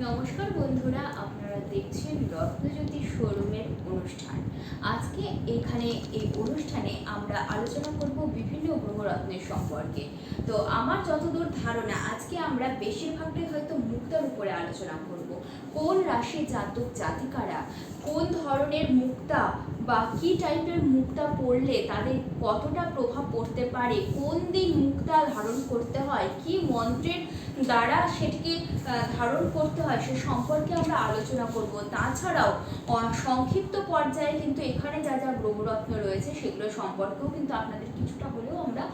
নমস্কার বন্ধুরা, আপনারা দেখছেন রত্নজ্যোতি শোরুমের অনুষ্ঠান। আজকে এখানে এই অনুষ্ঠানে আমরা আলোচনা করব বিভিন্ন গ্রহরত্নের সম্পর্কে। তো আমার যতদূর ধারণা, আজকে আমরা বেশিরভাগটাই হয়তো মুক্তার উপরে আলোচনা করব। কোন রাশি জাতক জাতিকারা, কোন ধরনের মুক্তা বা কি টাইপের মুক্তা পড়লে তাদের কতটা প্রভাব পড়তে পারে, কোন দিন মুক্তা ধারণ করতে হয়, কি মন্ত্রের দ্বারা সেটিকে ধারণ করতে হয়, সে সম্পর্কে আমরা আলোচনা করব। তাছাড়াও সংক্ষিপ্ত পর্যায়ে কিন্তু এখানে যা যা গ্রহরত্ন রয়েছে, সেগুলো সম্পর্কেও কিন্তু আপনাদের কিছুটা হলেও আমরা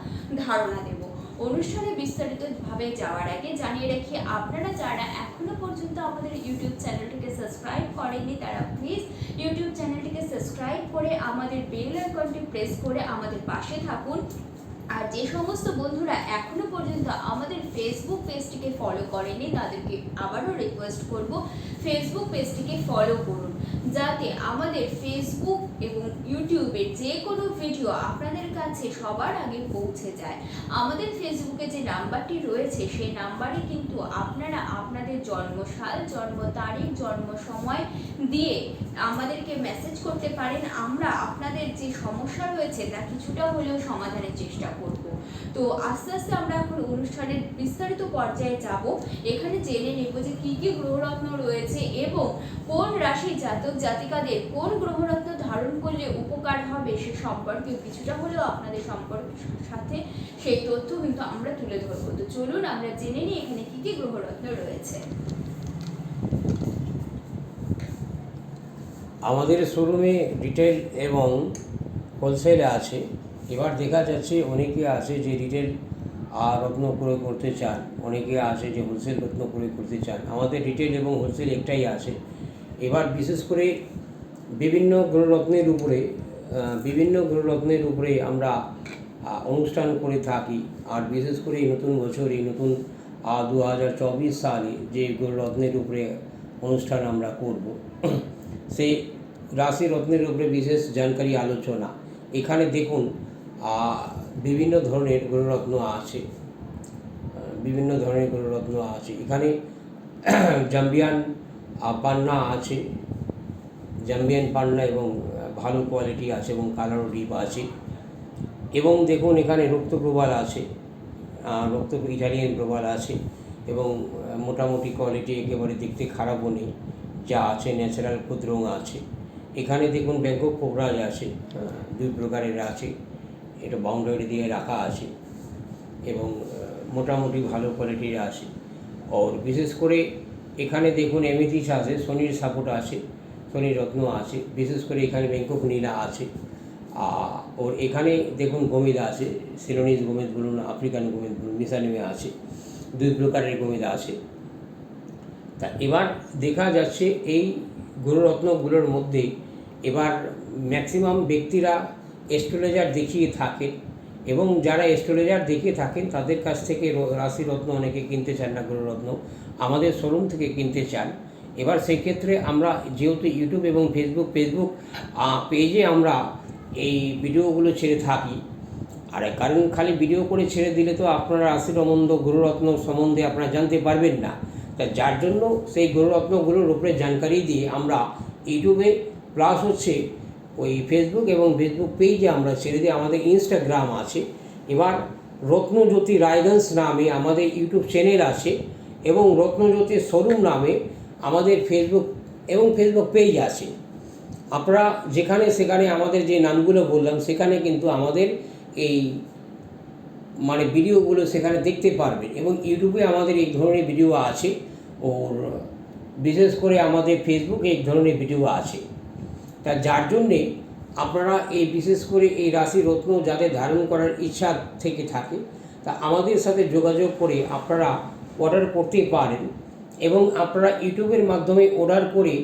ধারণা দেব। অনুষ্ঠানে বিস্তারিতভাবে যাওয়ার আগে জানিয়ে রাখি, আপনারা যারা এখনও পর্যন্ত আমাদের ইউটিউব চ্যানেলটিকে সাবস্ক্রাইব করেননি, তারা প্লিজ ইউটিউব চ্যানেলটিকে সাবস্ক্রাইব করে আমাদের বেল আইকনটি প্রেস করে আমাদের পাশে থাকুন। আর যে সমস্ত বন্ধুরা এখনও পর্যন্ত আমাদের ফেসবুক পেজটিকে ফলো করেনি, তাদেরকে আবারও রিকোয়েস্ট করব ফেসবুক পেজটিকে ফলো করুন। যাতে আমাদের ফেসবুক এবং ইউটিউবের যে কোনো ভিডিও আপনাদের কাছে সবার আগে পৌঁছে যায়। আমাদের ফেসবুকে যে নাম্বারটি রয়েছে, সেই নাম্বারে কিন্তু আপনারা আপনাদের জন্মসাল জন্ম তারিখ জন্ম সময় দিয়ে আমাদেরকে মেসেজ করতে পারেন, আমরা আপনাদের যে সমস্যা রয়েছে তা কিছুটা হলেও সমাধানের চেষ্টা করব। তো আস্তে আস্তে আমরা এখন অনুষ্ঠানের বিস্তারিত পর্যায়ে যাব। এখানে জেনে নেব যে কী কী গ্রহরত্ন রয়েছে এবং কোন রাশি জাতক জাতিকাদের কোন গ্রহরত্ন ধারণ করলে উপকার হবে সে সম্পর্কে কিছুটা হলেও আপনাদের সম্পর্ক সাথে সেই তথ্য কিন্তু আমরা তুলে ধরবো। তো চলুন আমরা জেনে নিই এখানে কী কী গ্রহরত্ন রয়েছে। আমাদের শোরুমে রিটেল এবং হোলসেলে আছে। এবার দেখা যাচ্ছে অনেকে আছে যে রিটেল আর রত্ন ক্রয় করতে চান, অনেকে আছে যে হোলসেল রত্ন ক্রয় করতে চান। আমাদের রিটেল এবং হোলসেল একটাই আছে। এবার বিশেষ করে বিভিন্ন গ্রহরত্নের উপরে বিভিন্ন গ্রহরত্নের উপরে আমরা অনুষ্ঠান করে থাকি। আর বিশেষ করে নতুন বছর, এই নতুন দু হাজার চব্বিশ সালে যে গ্রহরত্নের উপরে অনুষ্ঠান আমরা করব। সেই রাশি রত্নের উপরে বিশেষ জানকারি আলোচনা। এখানে দেখুন বিভিন্ন ধরনের গ্রহরত্ন আছে। বিভিন্ন ধরনের গ্রহরত্ন আছে। এখানে জাম্বিয়ান পান্না আছে। জাম্বিয়ান, পান্না এবং ভালো কোয়ালিটি আছে এবং কালারও ডিপ আছে। এবং দেখুন, এখানে রক্ত প্রবাল আছে। রক্ত ইটালিয়ান প্রবাল আছে এবং মোটামুটি কোয়ালিটি একেবারে দেখতে খারাপও নেই। যা আছে ন্যাচারাল ক্ষুদ্রং আছে। এখানে দেখুন ব্যাংকক কোবরাজ আছে দুই প্রকারের আছে। এটা বাউন্ডারি দিয়ে রাখা আছে এবং মোটামুটি ভালো কোয়ালিটির আছে। ওর বিশেষ করে এখানে দেখুন এমিথিস আছে, শনির সাপোর্ট আছে, শনির রত্ন আছে। বিশেষ করে এখানে ব্যাংকক নীলা আছে। ওর এখানে দেখুন গমিদ আছে সিলোনিজ গমিদ বলুন আফ্রিকান গমিদ বলুন মিসানিমে আছে। দুই প্রকারের গমিদ আছে। তা এবার দেখা যাচ্ছে এই গুরুরত্নগুলোর মধ্যে এবার ম্যাক্সিমাম ব্যক্তিরা অ্যাস্ট্রোলজার দেখিয়ে থাকেন এবং যারা অ্যাস্ট্রোলজার দেখিয়ে থাকেন তাদের কাছ থেকে রাশিরত্ন অনেকে কিনতে চান না গুরুরত্ন। আমাদের শোরুম থেকে কিনতে চান। এবার সেই ক্ষেত্রে আমরা যেহেতু ইউটিউব এবং ফেসবুক ফেসবুক পেজে আমরা এই ভিডিওগুলো ছেড়ে থাকি। আর কারণ খালি ভিডিও করে ছেড়ে দিলে তো আপনারা রাশি রমন্দ গুরুরত্ন সম্বন্ধে আপনারা জানতে পারবেন না। তা যার জন্য সেই গুরুরত্নগুলোর উপরে জানকারি দিয়ে আমরা ইউটিউবে প্লাস হচ্ছে ওই ফেসবুক এবং ফেসবুক পেজে আমরা ছেড়ে দিই আমাদের ইনস্টাগ্রাম আছে। এবার রত্নজ্যোতি রায়গঞ্জ নামে আমাদের ইউটিউব চ্যানেল আছে এবং রত্নজ্যোতি শোরুম নামে আমাদের ফেসবুক এবং ফেসবুক পেজ আছে। আপনারা যেখানে সেখানে আমাদের যে নামগুলো বললাম, সেখানে কিন্তু আমাদের এই মানে ভিডিওগুলো সেখানে দেখতে পারবেন এবং ইউটিউবে আমাদের এই ধরনের ভিডিও আছে। ওর, বিশেষ করে আমাদের ফেসবুকে এই ধরনের ভিডিও আছে। তা যার জন্যে আপনারা এই বিশেষ করে এই রাশি রত্ন যাদের ধারণ করার ইচ্ছা থেকে থাকে, তা আমাদের সাথে যোগাযোগ করে আপনারা অর্ডার করতে পারেন এবং আপনারা ইউটিউবের মাধ্যমে অর্ডার করে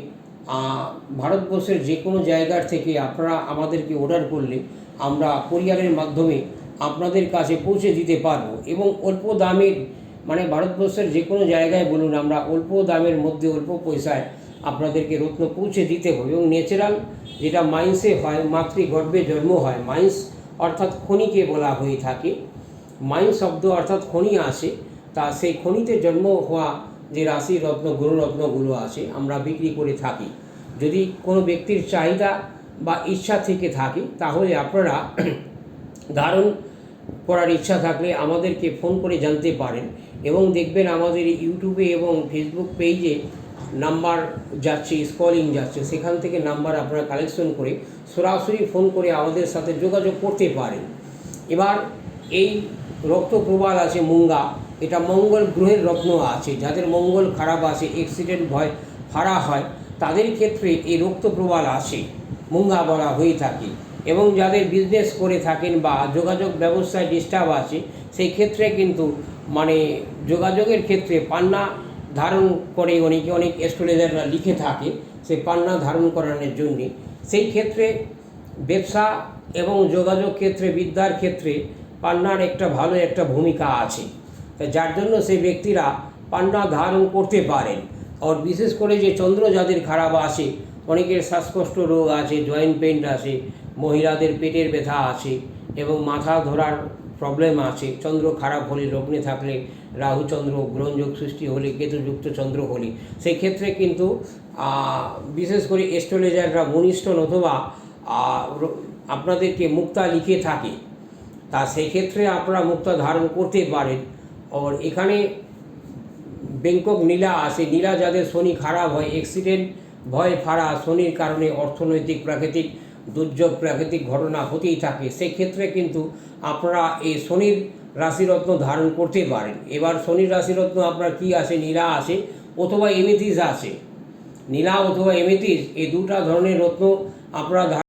ভারতবর্ষের যে কোনো জায়গার থেকে আপনারা আমাদেরকে অর্ডার করলে আমরা কোরিয়ারের মাধ্যমে আপনাদের কাছে পৌঁছে দিতে পারব এবং অল্প দামের মানে ভারতবর্ষের যে কোনো জায়গায় বলুন, আমরা অল্প দামের মধ্যে অল্প পয়সায় আপনাদেরকে রত্ন পৌঁছে দিতে হবে এবং ন্যাচারাল যেটা মাইন্সে হয়, মাতৃগর্ভে জন্ম হয়, মাইন্স অর্থাৎ খনিকে বলা হয়ে থাকে। মাইন্স শব্দ অর্থাৎ খনি আসে, তা সেই খনিতে জন্ম হওয়া যে রাশি রত্ন গুরুরত্নগুলো আছে আমরা বিক্রি করে থাকি। যদি কোনো ব্যক্তির চাহিদা বা ইচ্ছা থেকে থাকে, তাহলে আপনারা ধারণ করার ইচ্ছা থাকলে আমাদেরকে ফোন করে জানতে পারেন এবং দেখবেন আমাদের ইউটিউবে এবং ফেসবুক পেজে নাম্বার যাচ্ছে, স্কলিং যাচ্ছে, সেখান থেকে নাম্বার আপনারা কালেকশন করে সরাসরি ফোন করে আমাদের সাথে যোগাযোগ করতে পারেন। এবার এই রক্ত প্রবাল আছে মুঙ্গা, এটা মঙ্গল গ্রহের রত্ন আছে, যাদের মঙ্গল খারাপ আছে অ্যাক্সিডেন্ট ভয়, ফাড়া হয়, তাদের ক্ষেত্রে এই রক্ত প্রবাল আসে মুঙ্গা বলা হয়ে থাকে। এবং যাদের বিজনেস করে থাকেন বা যোগাযোগ ব্যবস্থায় ডিস্টার্ব আছে, সেই ক্ষেত্রে কিন্তু মানে যোগাযোগের ক্ষেত্রে পান্না ধারণ করে অনেকে, অনেক অ্যাস্ট্রোলজাররা লিখে থাকে সেই পান্না ধারণ করানোর জন্যে। সেই ক্ষেত্রে ব্যবসা এবং যোগাযোগ ক্ষেত্রে, বিদ্যার ক্ষেত্রে পান্নার একটা ভালো একটা ভূমিকা আছে। যার জন্য সেই ব্যক্তিরা পান্না ধারণ করতে পারেন। আর বিশেষ করে যে চন্দ্র যাদের খারাপ আসে অনেকের শ্বাসকষ্ট রোগ আছে, জয়েন্ট পেইন আছে মহিলাদের পেটের ব্যথা আছে এবং মাথা ধরার প্রবলেম আছে চন্দ্র খারাপ হলে লগ্নে থাকলে রাহু চন্দ্র গ্রহণযোগ সৃষ্টি হলে কেতুযুক্ত চন্দ্র হলে। সেই ক্ষেত্রে কিন্তু বিশেষ করে এস্ট্রোলজাররা মনিষ্ঠন অথবা আপনাদেরকে মুক্তা লিখে থাকে। তা সেই ক্ষেত্রে আপনারা মুক্তা ধারণ করতে পারেন। আর এখানে ব্যাংকক নীলা আসে। নীলা যাদের শনি খারাপ হয় অ্যাক্সিডেন্ট ভয়, ফাড়া, শনির কারণে অর্থনৈতিক, প্রাকৃতিক দুর্যোগ প্রাকৃতিক ঘটনা হতেই থাকে। সেক্ষেত্রে কিন্তু আপনারা এই শনির রাশিরত্ন ধারণ করতে পারেন। এবার শনির রাশিরত্ন আপনার কি আসে নীলা আসে অথবা এমিথিস আসে নীলা অথবা এমিথিস এই দুটা ধরনের রত্ন আপনারা